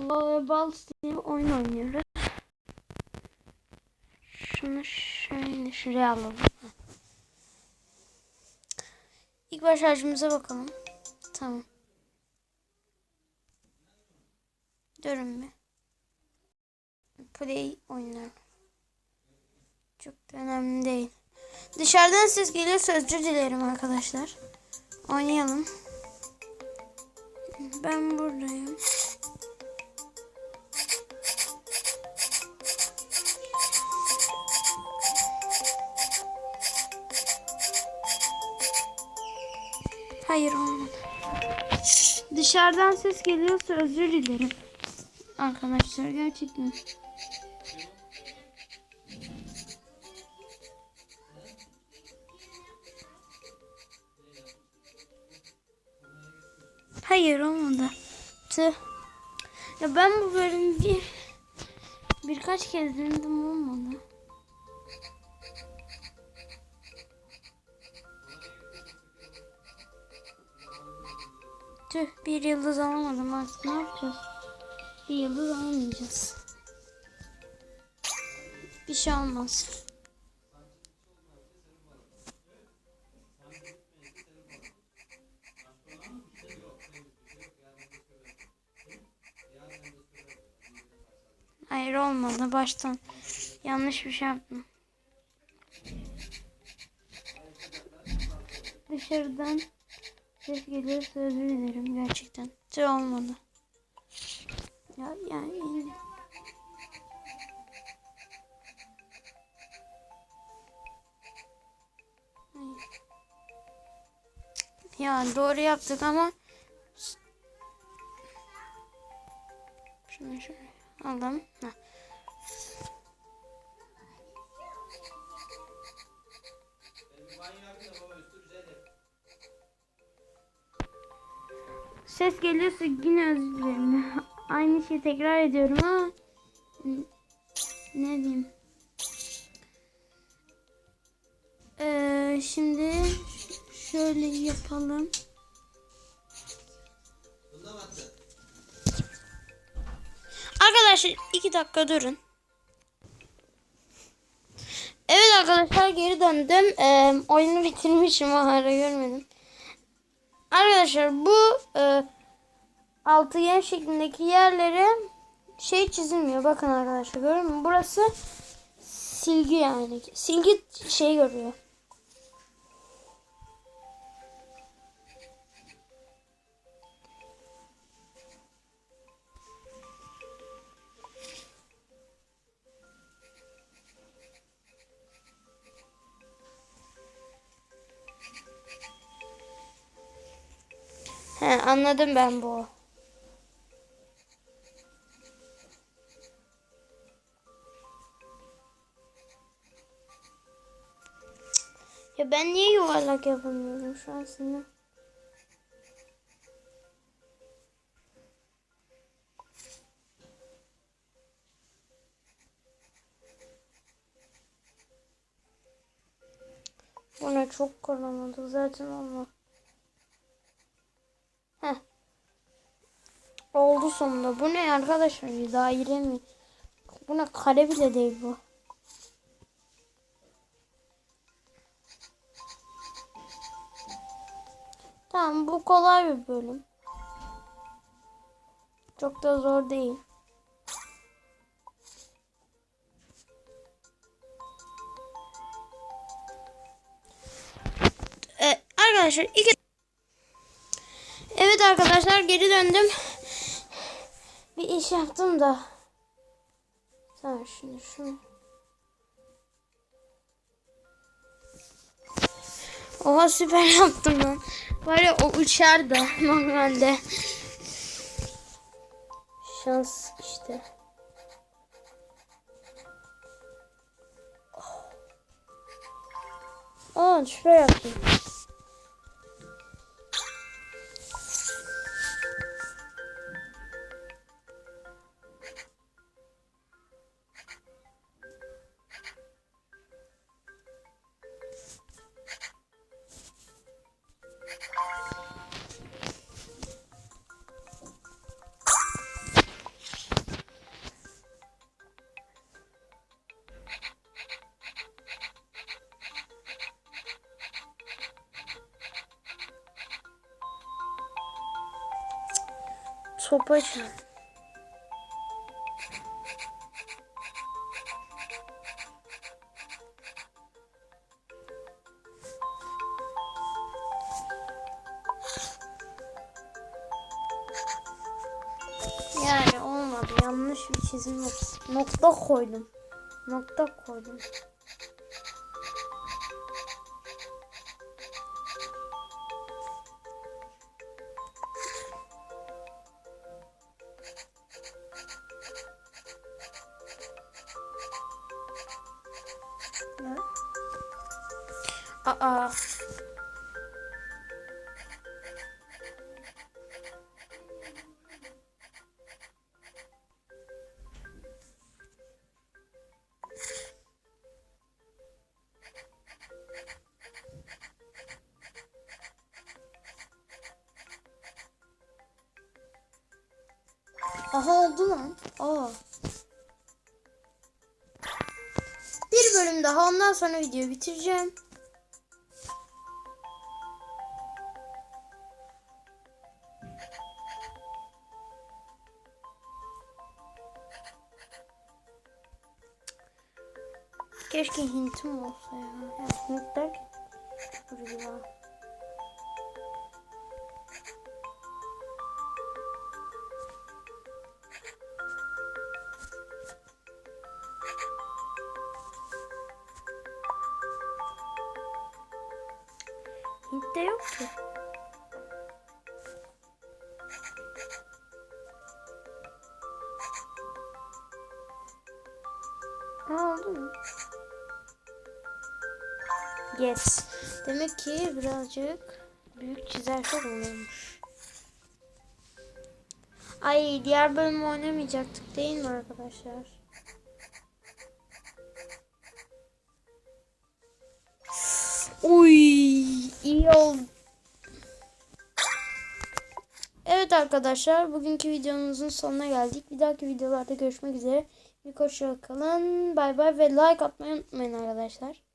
voleybol stili oyun oynuyoruz. Şunu şöyle şuraya alalım. İlk baş harcımıza bakalım. Tamam. Durun bir. Play oyunlar. Çok da önemli değil. Dışarıdan ses geliyorsa özür dilerim arkadaşlar. Oynayalım. Ben buradayım. Dışarıdan ses geliyorsa özür dilerim. Arkadaşlar gerçekten. Hayır olmadı. Tüh. Ya ben bu bölümü bir, birkaç kez denedim olmadı. Tüh bir yıldız alamadım artık ne yapacağız? Bir yıldız alamayacağız. Bir şey olmaz. Hayır olmadı baştan. Yanlış bir şey yaptım. Dışarıdan ses geliyorsa özür dilerim gerçekten. Tüh olmadı. Ya yani Ya doğru yaptık ama şunu şöyle aldım. Heh. Ses geliyorsa yine özür dilerim. Aynı şeyi tekrar ediyorum ama ne diyeyim? Ee, şimdi şöyle yapalım. Arkadaşlar iki dakika durun. Evet arkadaşlar geri döndüm. Ee, oyunu bitirmişim hala görmedim. Arkadaşlar bu e, altıgen şeklindeki yerlere şey çizilmiyor. Bakın arkadaşlar görüyor musunuz? Burası silgi yani. Silgi şey görüyor. He anladım ben bu. Ya ben niye yuvarlak yapamıyorum şu an sinir? Buna çok koramadık zaten olmaz. Sonunda. Bu ne arkadaşlar? Daire mi? Buna kare bile değil bu. Tamam bu kolay bir bölüm. Çok da zor değil. Ee, arkadaşlar iki Evet arkadaşlar geri döndüm. İş yaptım da. Tamam şimdi şunu. Oha süper yaptım lan. Var ya o uçar da normalde. Şans işte. Aa süper yaptım. Topacı. Yani olmadı. Yanlış bir çizim. Nokta koydum. Nokta koydum. Aa. Aha oldu lan. Aa. Bir bölüm daha ondan sonra videoyu bitireceğim. Keşke hintim olsa ya. ya hint derken. Dur ya. Hint'te yok ki. Ha oldu mu? Yes. Demek ki birazcık büyük çizersek olurmuş. Ay diğer bölümü oynamayacaktık değil mi arkadaşlar? Uy iyi oldu. Evet arkadaşlar bugünkü videomuzun sonuna geldik. Bir dahaki videolarda görüşmek üzere. Bir hoşça kalın. Bay bay ve like atmayı unutmayın arkadaşlar.